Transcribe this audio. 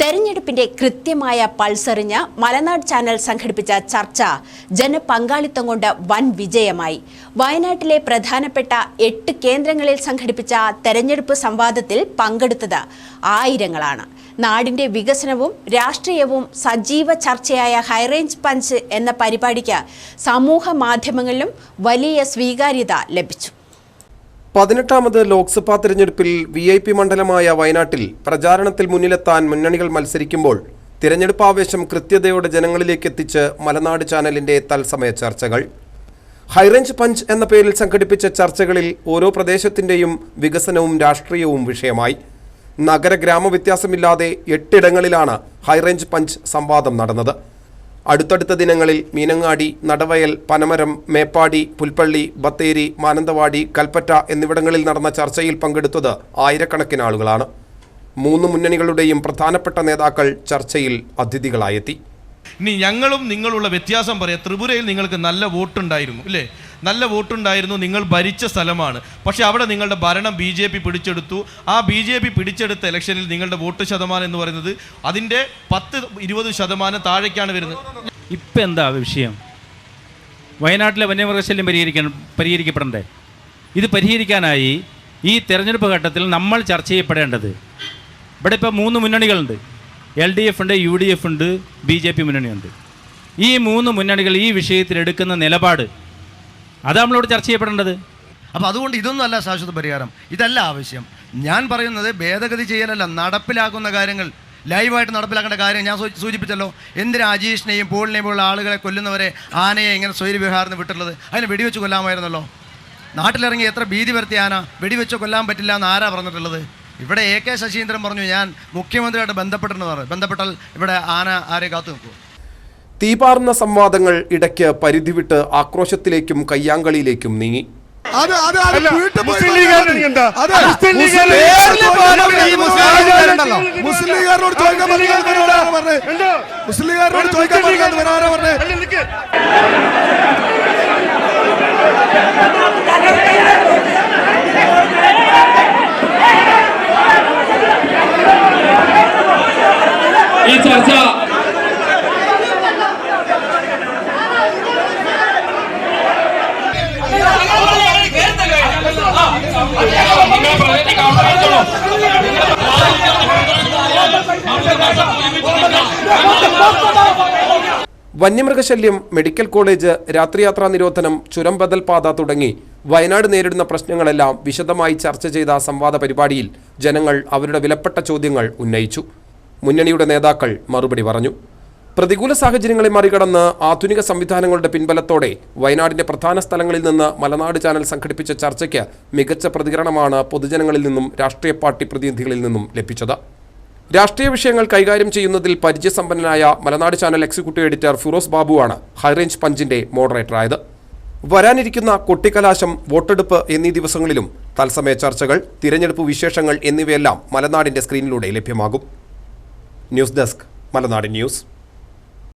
തെരഞ്ഞെടുപ്പിന്റെ കൃത്യമായ പൾസറിഞ്ഞ മലനാട് ചാനൽ സംഘടിപ്പിച്ച ചർച്ച ജനപങ്കാളിത്തം കൊണ്ട് വൻ വിജയമായി. വയനാട്ടിലെ പ്രധാനപ്പെട്ട എട്ട് കേന്ദ്രങ്ങളിൽ സംഘടിപ്പിച്ച തെരഞ്ഞെടുപ്പ് സംവാദത്തിൽ പങ്കെടുത്തത് ആയിരങ്ങളാണ്. നാടിന്റെ വികസനവും രാഷ്ട്രീയവും സജീവ ചർച്ചയായ ഹൈറേഞ്ച് പഞ്ച് എന്ന പരിപാടിക്ക് സമൂഹ മാധ്യമങ്ങളിലും വലിയ സ്വീകാര്യത ലഭിച്ചു. പതിനെട്ടാമത് ലോക്സഭാ തിരഞ്ഞെടുപ്പിൽ വി ഐ പി മണ്ഡലമായ വയനാട്ടിൽ പ്രചാരണത്തിൽ മുന്നിലെത്താൻ മുന്നണികൾ മത്സരിക്കുമ്പോൾ തിരഞ്ഞെടുപ്പ് ആവേശം കൃത്യതയോടെ ജനങ്ങളിലേക്ക് എത്തിച്ച് മലനാട് ചാനലിന്റെ തത്സമയ ചർച്ചകൾ. ഹൈറേഞ്ച് പഞ്ച് എന്ന പേരിൽ സംഘടിപ്പിച്ച ചർച്ചകളിൽ ഓരോ പ്രദേശത്തിന്റെയും വികസനവും രാഷ്ട്രീയവും വിഷയമായി. നഗര ഗ്രാമ വ്യത്യാസമില്ലാതെ എട്ടിടങ്ങളിലാണ് ഹൈറേഞ്ച് പഞ്ച് സംവാദം നടന്നത്. അടുത്തടുത്ത ദിനങ്ങളിൽ മീനങ്ങാടി നടവയൽ പനമരം മേപ്പാടി പുൽപ്പള്ളി ബത്തേരി മാനന്തവാടി കൽപ്പറ്റ എന്നിവിടങ്ങളിൽ നടന്ന ചർച്ചയിൽ പങ്കെടുത്തത് ആയിരക്കണക്കിന് ആളുകളാണ്. മൂന്ന് മുന്നണികളുടെയും പ്രധാനപ്പെട്ട നേതാക്കൾ ചർച്ചയിൽ അതിഥികളായെത്തി. ഇനി ഞങ്ങളും നിങ്ങളുള്ള വ്യത്യാസം പറയാം. ത്രിപുരയിൽ നിങ്ങൾക്ക് നല്ല വോട്ടുണ്ടായിരുന്നു ഇല്ലേ? നല്ല വോട്ടുണ്ടായിരുന്നു നിങ്ങൾ ഭരിച്ച സ്ഥലമാണ്. പക്ഷേ അവിടെ നിങ്ങളുടെ ഭരണം ബി ജെ പി പിടിച്ചെടുത്തു. ആ ബി ജെ പി പിടിച്ചെടുത്ത ഇലക്ഷനിൽ നിങ്ങളുടെ വോട്ട് ശതമാനം എന്ന് പറയുന്നത് അതിന്റെ പത്ത് ഇരുപത് ശതമാനം താഴേക്കാണ് വരുന്നത്. ഇപ്പം എന്താ വിഷയം? വയനാട്ടിലെ വന്യമൃഗശല്യം പരിഹരിക്കാൻ പരിഹരിക്കപ്പെടണ്ടേ? ഇത് പരിഹരിക്കാനായി ഈ തെരഞ്ഞെടുപ്പ് ഘട്ടത്തിൽ നമ്മൾ ചർച്ച ചെയ്യപ്പെടേണ്ടത് ഇവിടെ ഇപ്പോൾ മൂന്ന് മുന്നണികളുണ്ട്. എൽ ഡി എഫ് ഉണ്ട് യു ഡി എഫ് ഉണ്ട് ബി ജെ പി മുന്നണിയുണ്ട്. ഈ മൂന്ന് മുന്നണികൾ ഈ വിഷയത്തിൽ എടുക്കുന്ന നിലപാട് അതാണ് നമ്മളോട് ചർച്ച ചെയ്യപ്പെടേണ്ടത്. അപ്പോൾ അതുകൊണ്ട് ഇതൊന്നും അല്ല ശാശ്വത പരിഹാരം. ഇതല്ല ആവശ്യം. ഞാൻ പറയുന്നത് ഭേദഗതി ചെയ്യലല്ല നടപ്പിലാക്കുന്ന കാര്യങ്ങൾ ലൈവായിട്ട് നടപ്പിലാക്കേണ്ട കാര്യം ഞാൻ സൂചിപ്പിച്ചല്ലോ. എന്തിനാ അജീഷിനെയും പോളിനെയും പോലുള്ള ആളുകളെ കൊല്ലുന്നവരെ ആനയെ ഇങ്ങനെ സ്വൈര്യവിഹാറിന് വിട്ടിട്ടുള്ളത്. അതിനെ വെടിവെച്ച് കൊല്ലാമായിരുന്നല്ലോ. നാട്ടിലിറങ്ങി എത്ര ഭീതി വരുത്തിയ ആന വെടിവെച്ച് കൊല്ലാൻ പറ്റില്ല എന്ന് ആരാ പറഞ്ഞിട്ടുള്ളത്? ഇവിടെ എ കെ ശശീന്ദ്രൻ പറഞ്ഞു ഞാൻ മുഖ്യമന്ത്രിയായിട്ട് ബന്ധപ്പെട്ടെന്ന് പറഞ്ഞു. ബന്ധപ്പെട്ടാൽ ഇവിടെ ആന ആരെ കാത്തു നിൽക്കും? തീപാർന്ന സംവാദങ്ങൾ ഇടയ്ക്ക് പരിധിവിട്ട് ആക്രോശത്തിലേക്കും കയ്യാങ്കളിയിലേക്കും നീങ്ങി. അത് ചോദിക്കാൻ വന്യമൃഗശല്യം മെഡിക്കൽ കോളേജ് രാത്രിയാത്രാ നിരോധനം ചുരം ബദൽ പാത തുടങ്ങി വയനാട് നേരിടുന്ന പ്രശ്നങ്ങളെല്ലാം വിശദമായി ചർച്ച ചെയ്ത സംവാദ പരിപാടിയിൽ ജനങ്ങൾ അവരുടെ വിലപ്പെട്ട ചോദ്യങ്ങൾ ഉന്നയിച്ചു. മുന്നണിയുടെ നേതാക്കൾ മറുപടി പറഞ്ഞു. പ്രതികൂല സാഹചര്യങ്ങളെ മറികടന്ന് ആധുനിക സംവിധാനങ്ങളുടെ പിൻബലത്തോടെ വയനാടിന്റെ പ്രധാന സ്ഥലങ്ങളിൽ നിന്ന് മലനാട് ചാനൽ സംഘടിപ്പിച്ച ചർച്ചയ്ക്ക് മികച്ച പ്രതികരണമാണ് പൊതുജനങ്ങളിൽ നിന്നും രാഷ്ട്രീയ പാർട്ടി പ്രതിനിധികളിൽ നിന്നും ലഭിച്ചത്. രാഷ്ട്രീയ വിഷയങ്ങൾ കൈകാര്യം ചെയ്യുന്നതിൽ പരിചയസമ്പന്നനായ Malanad channel executive editor Firoz ബാബുവാണ് high range പഞ്ചിന്റെ മോഡറേറ്റർ മോഡറേറ്ററായത് വരാനിരിക്കുന്ന കൊട്ടിക്കലാശം വോട്ടെടുപ്പ് എന്നീ ദിവസങ്ങളിലും തത്സമയ ചർച്ചകൾ തിരഞ്ഞെടുപ്പ് വിശേഷങ്ങൾ എന്നിവയെല്ലാം മലനാടിന്റെ സ്ക്രീനിലൂടെ ലഭ്യമാകും. News desk Malanad news.